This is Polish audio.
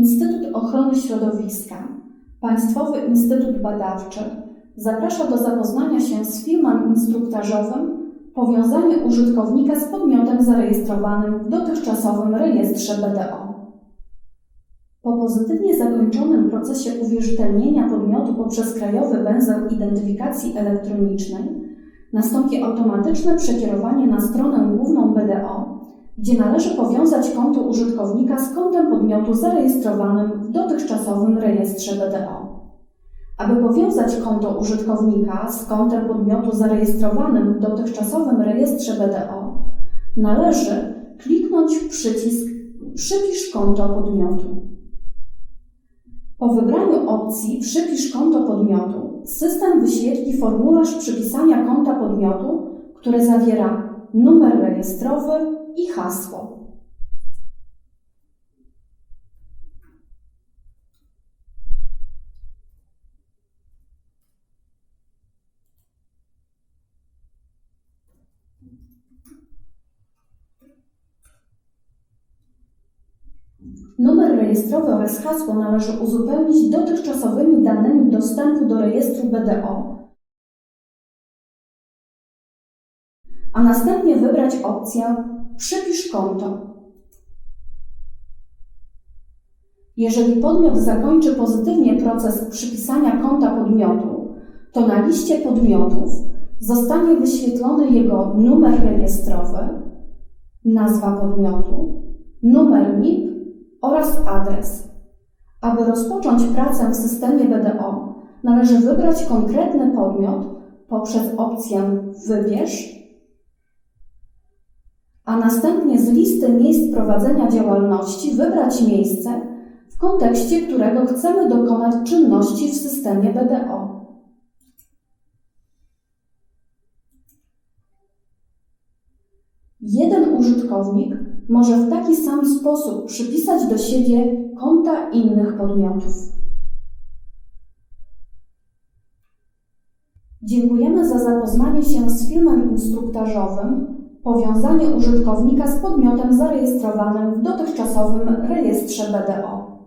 Instytut Ochrony Środowiska, Państwowy Instytut Badawczy zaprasza do zapoznania się z filmem instruktażowym Powiązanie użytkownika z podmiotem zarejestrowanym w dotychczasowym rejestrze BDO. Po pozytywnie zakończonym procesie uwierzytelnienia podmiotu poprzez krajowy węzeł identyfikacji elektronicznej nastąpi automatyczne przekierowanie na stronę główną BDO, gdzie należy powiązać konto użytkownika z kontem podmiotu zarejestrowanym w dotychczasowym rejestrze BDO. Aby powiązać konto użytkownika z kontem podmiotu zarejestrowanym w dotychczasowym rejestrze BDO, należy kliknąć przycisk Przypisz konto podmiotu. Po wybraniu opcji Przypisz konto podmiotu, system wyświetli formularz przypisania konta podmiotu, który zawiera numer rejestrowy i hasło. Numer rejestrowy oraz hasło należy uzupełnić dotychczasowymi danymi dostępu do rejestru BDO, a następnie wybrać opcję Przypisz konto. Jeżeli podmiot zakończy pozytywnie proces przypisania konta podmiotu, to na liście podmiotów zostanie wyświetlony jego numer rejestrowy, nazwa podmiotu, numer NIP oraz adres. Aby rozpocząć pracę w systemie BDO, należy wybrać konkretny podmiot poprzez opcję Wybierz, a następnie z listy miejsc prowadzenia działalności wybrać miejsce, w kontekście którego chcemy dokonać czynności w systemie BDO. Jeden użytkownik może w taki sam sposób przypisać do siebie konta innych podmiotów. Dziękujemy za zapoznanie się z filmem instruktażowym Powiązanie użytkownika z podmiotem zarejestrowanym w dotychczasowym rejestrze BDO.